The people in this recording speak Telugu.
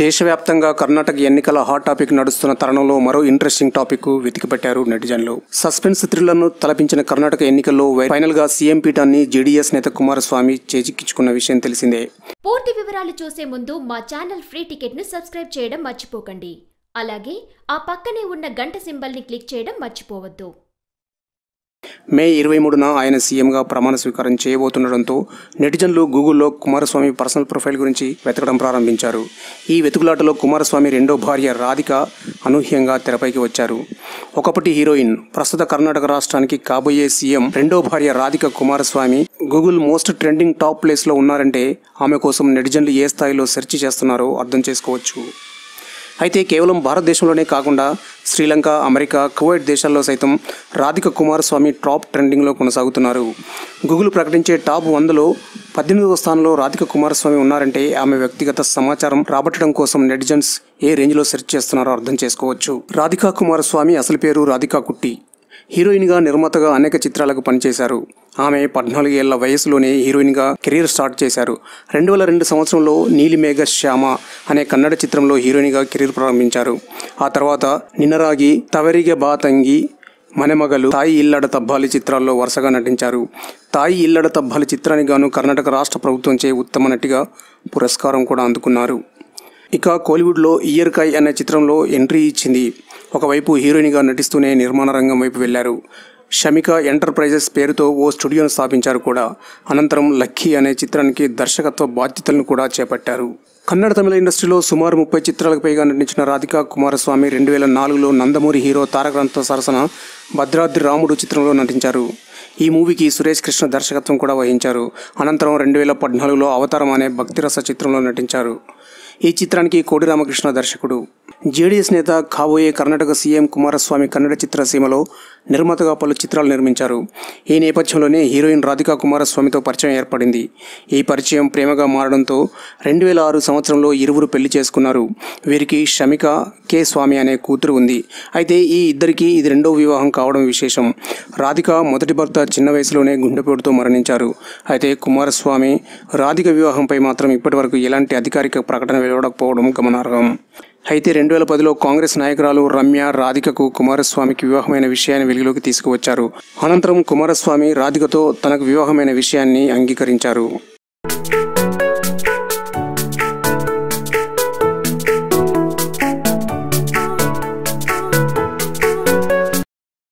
దేశవ్యాప్తంగా కర్ణాటక ఎన్నికల హాట్ టాపిక్ నడుస్తున్న తరుణంలో మరో ఇంట్రెస్టింగ్ టాపిక్ వెతికిపెట్టారు నెటిజన్లు. సస్పెన్స్ థ్రిల్లర్ను తలపించిన కర్ణాటక ఎన్నికల్లో ఫైనల్గా సీఎం పీఠాన్ని జేడీఎస్ నేత కుమారస్వామి చేజిక్కించుకున్న విషయం తెలిసిందే. పూర్తి వివరాలు చూసే ముందు మా ఛానల్ ఫ్రీ టికెట్ను సబ్స్క్రైబ్ చేయడం మర్చిపోకండి. అలాగే ఆ పక్కనే ఉన్న గంట సింబల్ని క్లిక్ చేయడం మర్చిపోవద్దు. మే ఇరవై మూడున ఆయన సీఎంగా ప్రమాణ స్వీకారం చేయబోతుండటంతో నెటిజన్లు గూగుల్లో కుమారస్వామి పర్సనల్ ప్రొఫైల్ గురించి వెతకడం ప్రారంభించారు. ఈ వెతుకులాటలో కుమారస్వామి రెండో భార్య రాధిక అనూహ్యంగా తెరపైకి వచ్చారు. ఒకప్పటి హీరోయిన్ ప్రస్తుత కర్ణాటక రాష్ట్రానికి కాబోయే సీఎం రెండో భార్య Radhika Kumaraswamy Google most trending top ప్లేస్లో ఉన్నారంటే ఆమె కోసం నెటిజన్లు ఏ స్థాయిలో సెర్చ్ చేస్తున్నారో అర్థం చేసుకోవచ్చు. అయితే కేవలం భారతదేశంలోనే కాకుండా శ్రీలంక అమెరికా కువైట్ దేశాల్లో సైతం రాధిక కుమారస్వామి టాప్ ట్రెండింగ్లో కొనసాగుతున్నారు. గూగుల్ ప్రకటించే టాప్ వందలో పద్దెనిమిదవ స్థానంలో రాధిక కుమారస్వామి ఉన్నారంటే ఆమె వ్యక్తిగత సమాచారం రాబట్టడం కోసం నెటిజన్స్ ఏ రేంజ్లో సెర్చ్ చేస్తున్నారో అర్థం చేసుకోవచ్చు. రాధికా కుమారస్వామి అసలు పేరు రాధికా కుట్టి. హీరోయిన్గా నిర్మాతగా అనేక చిత్రాలకు పనిచేశారు. ఆమె పద్నాలుగు ఏళ్ళ వయసులోనే హీరోయిన్గా కెరీర్ స్టార్ట్ చేశారు. రెండు వేల రెండు సంవత్సరంలో నీలిమేఘ శ్యామ అనే కన్నడ చిత్రంలో హీరోయిన్గా కెరీర్ ప్రారంభించారు. ఆ తర్వాత నిన్నరాగి తవరిగె బాతంగి మనమగలు తాయి ఇల్లడ తబ్బాలి చిత్రాల్లో వరుసగా నటించారు. తాయి ఇల్లడ తబ్బాలి చిత్రానికి గాను కర్ణాటక రాష్ట్ర ప్రభుత్వంచే ఉత్తమ నటిగా పురస్కారం కూడా అందుకున్నారు. ఇక కోలీవుడ్లో ఇయర్ అనే చిత్రంలో ఎంట్రీ ఇచ్చింది. ఒకవైపు హీరోయిన్గా నటిస్తూనే నిర్మాణ రంగం వైపు వెళ్ళారు షమిక ఎంటర్ప్రైజెస్ పేరుతో ఓ స్టూడియోను స్థాపించారు కూడా. అనంతరం లక్కీ అనే చిత్రానికి దర్శకత్వ బాధ్యతలను కూడా చేపట్టారు. కన్నడ తమిళ ఇండస్ట్రీలో సుమారు ముప్పై చిత్రాలకు పైగా నటించిన రాధికా కుమారస్వామి రెండు వేల నాలుగులో నందమూరి హీరో తారకరంతో సరసన భద్రాద్రి రాముడు చిత్రంలో నటించారు. ఈ మూవీకి సురేష్ కృష్ణ దర్శకత్వం కూడా వహించారు. అనంతరం రెండు వేల పద్నాలుగులో అవతారం అనే భక్తిరస చిత్రంలో నటించారు. ఈ చిత్రానికి కోడి రామకృష్ణ దర్శకుడు. జేడీఎస్ నేత కాబోయే కర్ణాటక సీఎం కుమారస్వామి కన్నడ చిత్రసీమలో నిర్మాతగా పలు చిత్రాలు నిర్మించారు. ఈ నేపథ్యంలోనే హీరోయిన్ రాధికా కుమారస్వామితో పరిచయం ఏర్పడింది. ఈ పరిచయం ప్రేమగా మారడంతో రెండు వేల ఆరు సంవత్సరంలో ఇరువురు పెళ్ళి చేసుకున్నారు. వీరికి షమిక కె స్వామి అనే కూతురు ఉంది. అయితే ఈ ఇద్దరికీ ఇది రెండో వివాహం కావడం విశేషం. రాధిక మొదటి భర్త చిన్న వయసులోనే గుండెపోటుతో మరణించారు. అయితే కుమారస్వామి రాధిక వివాహంపై మాత్రం ఇప్పటివరకు ఎలాంటి అధికారిక ప్రకటన వెలువడకపోవడం గమనార్హం. అయితే రెండు వేల పదిలో కాంగ్రెస్ నాయకురాలు రమ్య రాధికకు కుమారస్వామికి వివాహమైన విషయాన్ని వెలుగులోకి తీసుకువచ్చారు. అనంతరం కుమారస్వామి రాధికతో తనకు వివాహమైన విషయాన్ని అంగీకరించారు.